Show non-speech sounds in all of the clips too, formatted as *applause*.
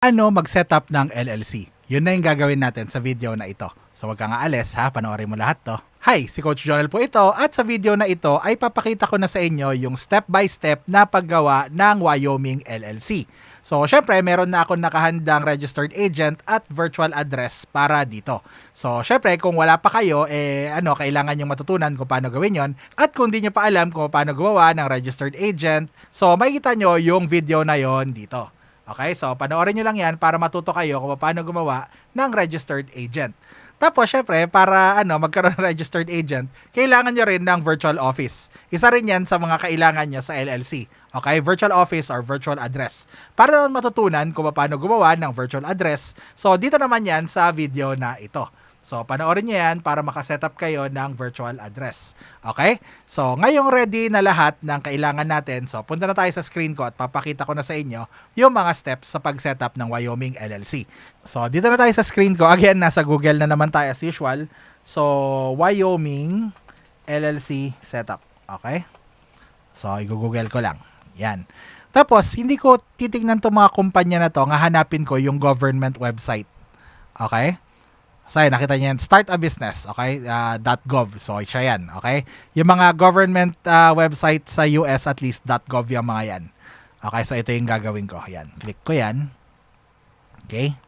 Ano mag-setup ng LLC? Yun na yung gagawin natin sa video na ito. So wag kang aalis ha, panoorin mo lahat to. Hi, si Coach Jonel po ito at sa video na ito ay papakita ko na sa inyo yung step-by-step na paggawa ng Wyoming LLC. So, syempre, meron na akong nakahandang registered agent at virtual address para dito. So, syempre, kung wala pa kayo, eh, ano, kailangan yung matutunan kung paano gawin yon At kung di nyo pa alam kung paano gumawa ng registered agent, so, makikita nyo yung video na yon dito. Okay, so panoorin nyo lang yan para matuto kayo kung paano gumawa ng registered agent. Tapos, syempre, para ano, magkaroon ng registered agent, kailangan nyo rin ng virtual office. Isa rin yan sa mga kailangan nyo sa LLC. Okay? Virtual office or virtual address. Para naman matutunan kung paano gumawa ng virtual address. So, dito naman yan sa video na ito. So, panoorin niyo yan para makasetup kayo ng virtual address. Okay? So, ngayong ready na lahat ng kailangan natin, so punta na tayo sa screen ko at papakita ko na sa inyo yung mga steps sa pag-setup ng Wyoming LLC. So, dito na tayo sa screen ko. Again, nasa Google na naman tayo as usual. So, Wyoming LLC setup. Okay? So, i-google ko lang. Yan. Tapos, hindi ko titignan itong mga kumpanya na to, nga hanapin ko yung government website. Okay? So, ayun, nakita niyo yan. Start a business, okay? Uh, .gov. So, siya yan, okay? Yung mga government uh, website sa US, at least .gov yung mga yan. Okay, so ito yung gagawin ko. Yan, click ko yan. Okay?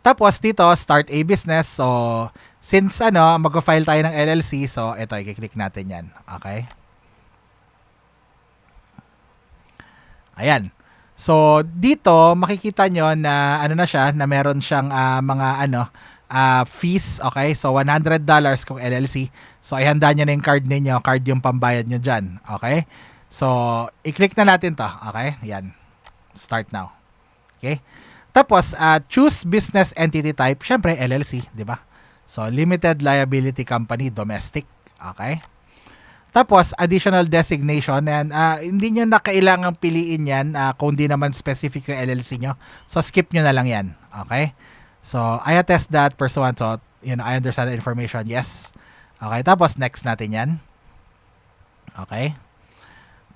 Tapos, dito, start a business. So, since, ano, mag-file tayo ng LLC, so, ito, i-click natin yan. Okay? Ayan. So, dito makikita nyo na ano na siya, na meron siyang uh, mga ano, uh, fees, okay? So, $100 kung LLC. So, ihanda nyo na yung card ninyo, card yung pambayad nyo dyan, okay? So, i-click na natin to, okay? Yan. Start now. Okay? Tapos, uh, choose business entity type, syempre LLC, di ba? So, limited liability company, domestic, okay? Tapos, additional designation. And, uh, hindi nyo na kailangan piliin yan uh, kung di naman specific yung LLC nyo. So, skip nyo na lang yan. Okay? So, I attest that pursuant. So, you know, I understand the information. Yes. Okay. Tapos, next natin yan. Okay.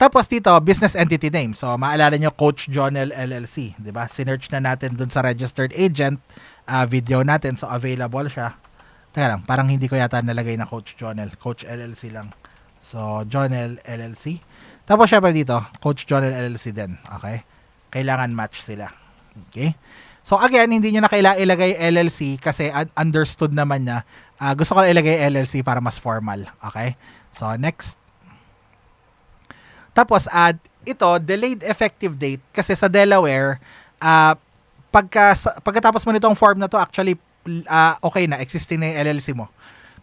Tapos dito, business entity name. So, maalala nyo, Coach Jonel LLC. ba? Sinearch na natin dun sa registered agent uh, video natin. So, available siya. Teka lang, parang hindi ko yata nalagay na Coach Jonel. Coach LLC lang. So, Jonel LLC. Tapos, syempre dito, Coach Jonel LLC din. Okay? Kailangan match sila. Okay? So, again, hindi nyo na kailangan ilagay LLC kasi understood naman na uh, gusto ko na ilagay LLC para mas formal. Okay? So, next. Tapos, add uh, ito, delayed effective date kasi sa Delaware, uh, pagka, pagkatapos mo nitong form na to, actually, uh, okay na, existing na yung LLC mo.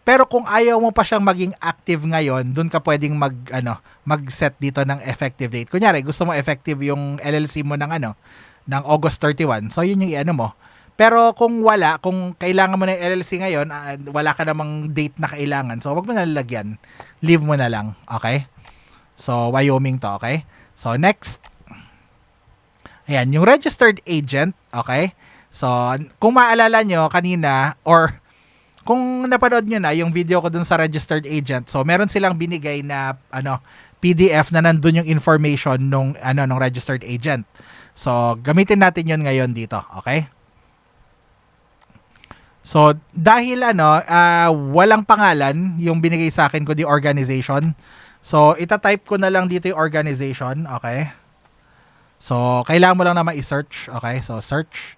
Pero kung ayaw mo pa siyang maging active ngayon, doon ka pwedeng mag ano, mag-set dito ng effective date. Kunyari, gusto mo effective yung LLC mo ng ano, ng August 31. So yun yung iano mo. Pero kung wala, kung kailangan mo ng LLC ngayon, uh, wala ka namang date na kailangan. So wag mo na lalagyan. Leave mo na lang, okay? So Wyoming to, okay? So next. Ayan, yung registered agent, okay? So kung maalala nyo kanina or kung napanood nyo na yung video ko dun sa registered agent, so meron silang binigay na ano PDF na nandun yung information nung ano nung registered agent. So gamitin natin yon ngayon dito, okay? So dahil ano uh, walang pangalan yung binigay sa akin ko di organization. So ita-type ko na lang dito yung organization, okay? So kailangan mo lang na ma-search, okay? So search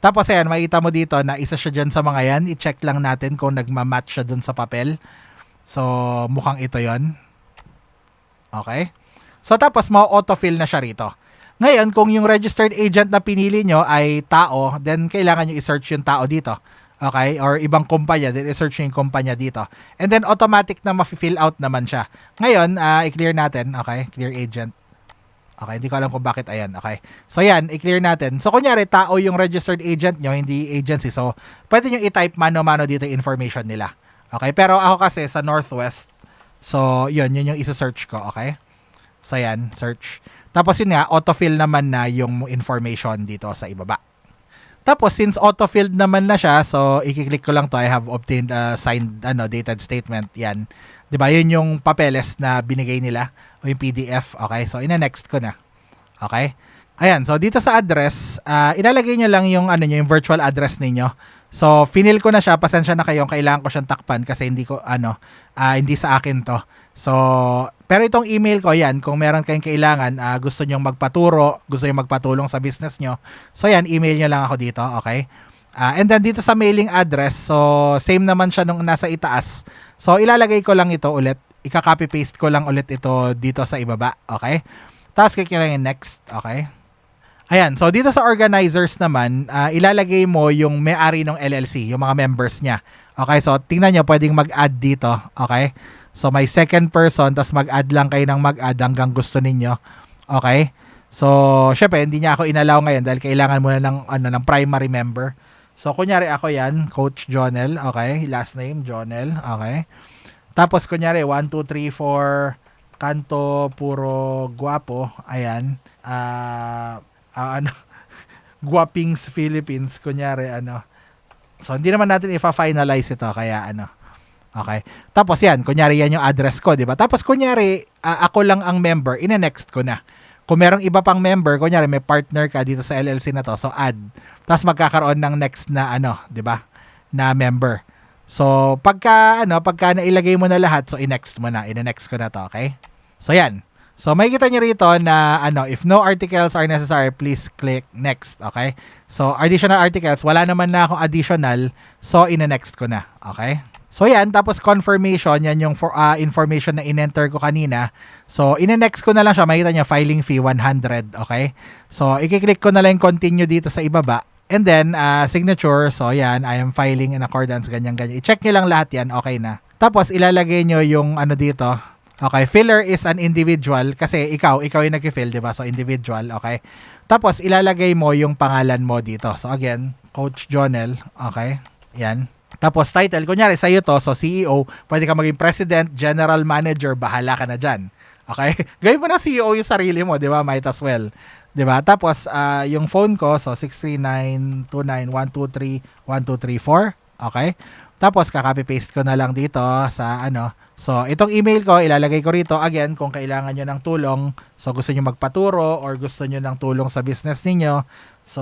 tapos ayan, makita mo dito na isa siya dyan sa mga yan. I-check lang natin kung nagma-match siya dun sa papel. So, mukhang ito yon Okay? So, tapos ma-autofill na siya rito. Ngayon, kung yung registered agent na pinili nyo ay tao, then kailangan nyo i-search yung tao dito. Okay? Or ibang kumpanya, then i-search yung kumpanya dito. And then automatic na ma-fill out naman siya. Ngayon, uh, i-clear natin. Okay? Clear agent. Okay, hindi ko alam kung bakit ayan. Okay. So yan, i-clear natin. So kunyari tao yung registered agent nyo, hindi agency. So pwede nyo i-type mano-mano dito yung information nila. Okay, pero ako kasi sa Northwest. So yun, yun yung isa-search ko, okay? So yan, search. Tapos yun nga, autofill naman na yung information dito sa ibaba. Tapos since autofilled naman na siya, so i-click ko lang to, I have obtained a signed ano dated statement. Yan. 'Di ba? Yun yung papeles na binigay nila o yung PDF. Okay? So ina-next ko na. Okay? Ayan, so dito sa address, ah, ilalagay nyo lang yung ano nyo, yung virtual address ninyo. So, finil ko na siya, pasensya na kayo, kailangan ko siyang takpan kasi hindi ko, ano, ah, hindi sa akin to. So, pero itong email ko, yan, kung meron kayong kailangan, ah, gusto nyo magpaturo, gusto nyo magpatulong sa business nyo, so yan, email nyo lang ako dito, okay? Ah, and then dito sa mailing address, so same naman siya nung nasa itaas. So, ilalagay ko lang ito ulit, ika-copy paste ko lang ulit ito dito sa ibaba, okay? Tapos click lang yung next, okay? Ayan, so dito sa organizers naman, ah, ilalagay mo yung may-ari ng LLC, yung mga members niya. Okay, so tingnan nyo, pwedeng mag-add dito. Okay? So may second person, tapos mag-add lang kayo ng mag-add hanggang gusto ninyo. Okay? So, syempre, hindi niya ako inalaw ngayon dahil kailangan muna ng, ano, ng primary member. So, kunyari ako yan, Coach Jonel. Okay? Last name, Jonel. Okay? Tapos, kunyari, 1, 2, 3, 4, kanto, puro guwapo. Ayan. Ah, ah, ano, *laughs* Guapings Philippines, kunyari, ano. So, hindi naman natin ifa-finalize ito, kaya ano. Okay. Tapos yan, kunyari yan yung address ko, di ba? Tapos kunyari, ah, ako lang ang member, ina-next ko na. Kung merong iba pang member, kunyari may partner ka dito sa LLC na to, so add. Tapos magkakaroon ng next na ano, 'di ba? Na member. So, pagka ano, pagka nailagay mo na lahat, so i-next mo na, ina-next ko na to, okay? So yan. So makikita niyo rito na ano, if no articles are necessary, please click next, okay? So additional articles, wala naman na akong additional, so ina-next ko na, okay? So yan, tapos confirmation, yan yung for, ah, information na in-enter ko kanina. So ine-next ko na lang siya, makita niyo filing fee 100, okay? So i-click ko na lang continue dito sa ibaba. And then ah, signature, so yan, I am filing in accordance ganyan ganyan. I-check niyo lang lahat yan, okay na. Tapos ilalagay niyo yung ano dito. Okay, filler is an individual kasi ikaw, ikaw yung nag-fill, 'di ba? So individual, okay? Tapos ilalagay mo yung pangalan mo dito. So again, Coach Jonel, okay? Yan. Tapos title, kunyari sa'yo to, so CEO, pwede ka maging President, General Manager, bahala ka na dyan. Okay? *laughs* Gawin mo na CEO yung sarili mo, di ba? Might as well. Di ba? Tapos, ah, yung phone ko, so 639-29-123-1234. Okay? Tapos, kaka-paste ko na lang dito sa ano. So, itong email ko, ilalagay ko rito. Again, kung kailangan nyo ng tulong, so gusto nyo magpaturo or gusto nyo ng tulong sa business ninyo. So,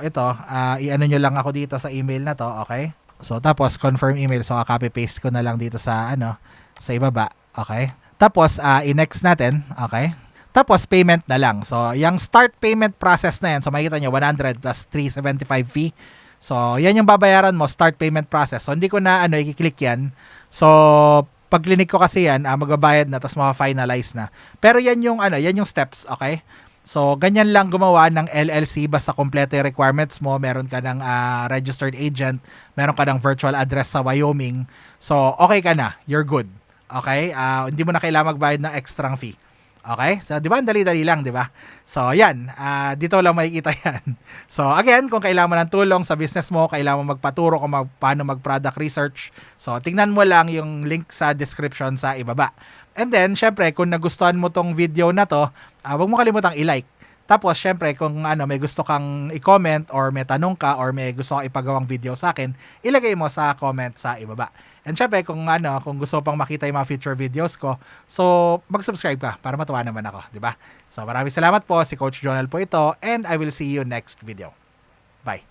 ito, ah, i-ano nyo lang ako dito sa email na to. Okay? So, tapos, confirm email. So, copy-paste ko na lang dito sa ano, sa ibaba. Okay? Tapos, ah, i-next natin. Okay? Tapos, payment na lang. So, yung start payment process na yan, so makikita nyo, 100 plus 375 fee. So, yan yung babayaran mo, start payment process. So, hindi ko na, ano, i-click yan. So, pag clinic ko kasi yan, ah, magbabayad na, tapos maka-finalize na. Pero yan yung, ano, yan yung steps, okay? So, ganyan lang gumawa ng LLC basta kompleto yung requirements mo. Meron ka ng ah, registered agent, meron ka ng virtual address sa Wyoming. So, okay ka na. You're good. Okay? Ah, hindi mo na kailangan magbayad ng extra fee. Okay? So, di ba? Dali-dali lang, di ba? So, yan. Ah, dito lang makikita *laughs* yan. So, again, kung kailangan mo ng tulong sa business mo, kailangan mo magpaturo kung mag, paano mag-product research. So, tingnan mo lang yung link sa description sa ibaba. And then, syempre, kung nagustuhan mo tong video na to, ah, huwag mo kalimutang i-like. Tapos, syempre, kung ano, may gusto kang i-comment or may tanong ka or may gusto kang ipagawang video sa akin, ilagay mo sa comment sa ibaba. And syempre, kung ano, kung gusto pang makita yung mga future videos ko, so mag-subscribe ka para matuwa naman ako, di ba? So maraming salamat po, si Coach Jonel po ito, and I will see you next video. Bye!